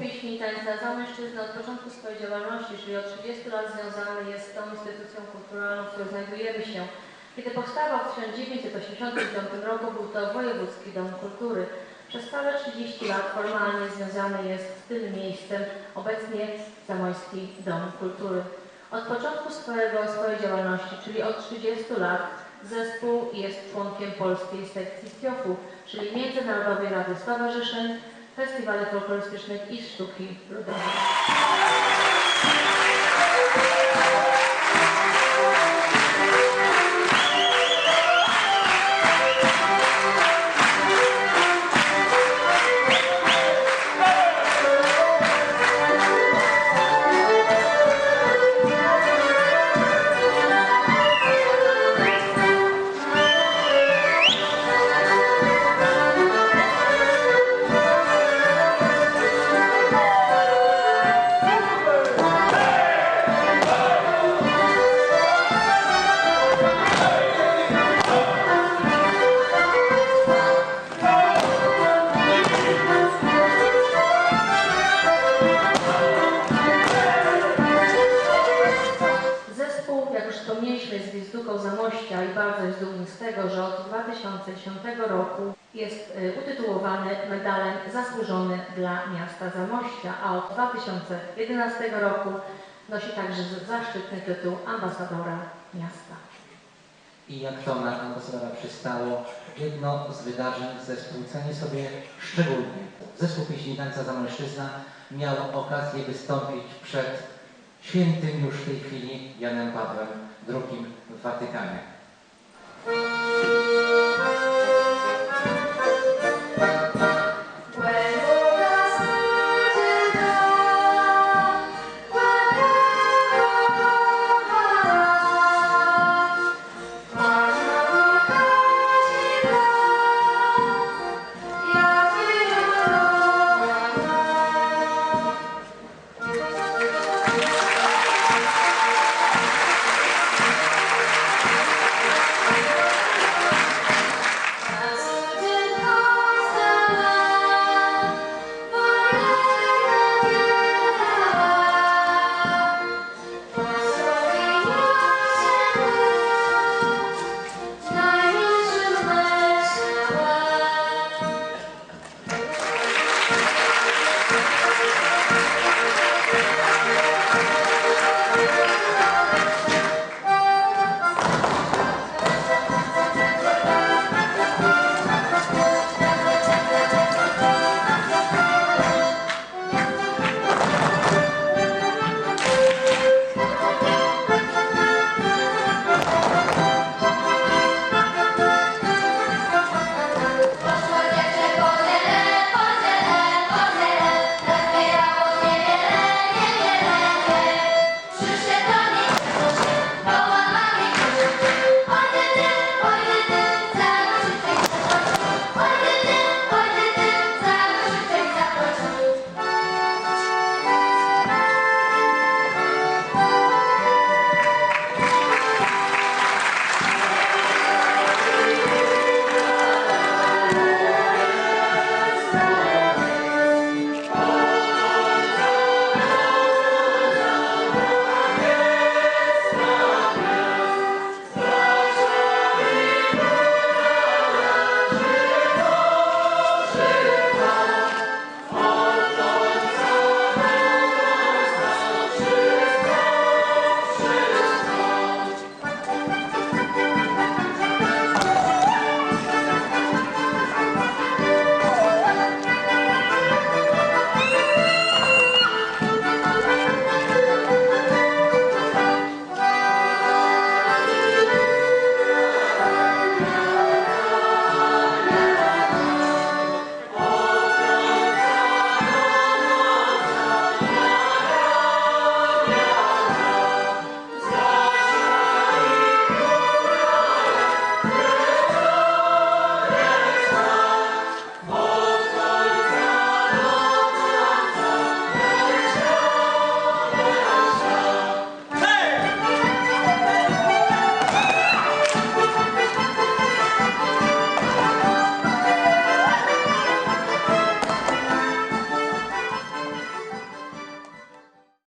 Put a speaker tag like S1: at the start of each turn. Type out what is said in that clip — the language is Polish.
S1: pieśni i tańca Zamężczyzna od początku swojej działalności, czyli od 30 lat związany jest z tą instytucją kulturalną, w której znajdujemy się. Kiedy powstawał w 1985 roku, był to Wojewódzki Dom Kultury. Przez całe 30 lat formalnie związany jest z tym miejscem obecnie Zamojski Dom Kultury. Od początku swojego, swojej działalności, czyli od 30 lat, zespół jest członkiem polskiej sekcji STIOF-u, czyli Międzynarodowej Rady Stowarzyszeń, Festiwali Folklorystycznych i Sztuki Ludowej. Zamościa i bardzo jest dumny z tego, że od 2010 roku jest y, utytułowany medalem Zasłużony dla miasta Zamościa, a od 2011 roku nosi także zaszczytny tytuł ambasadora miasta.
S2: I jak to na ambasadora przystało, jedno z wydarzeń zespół ceni sobie szczególnie. Zespół pieśni tańca Zamojszczyzna miał okazję wystąpić przed świętym już w tej chwili Janem Pawłem II Watykanie.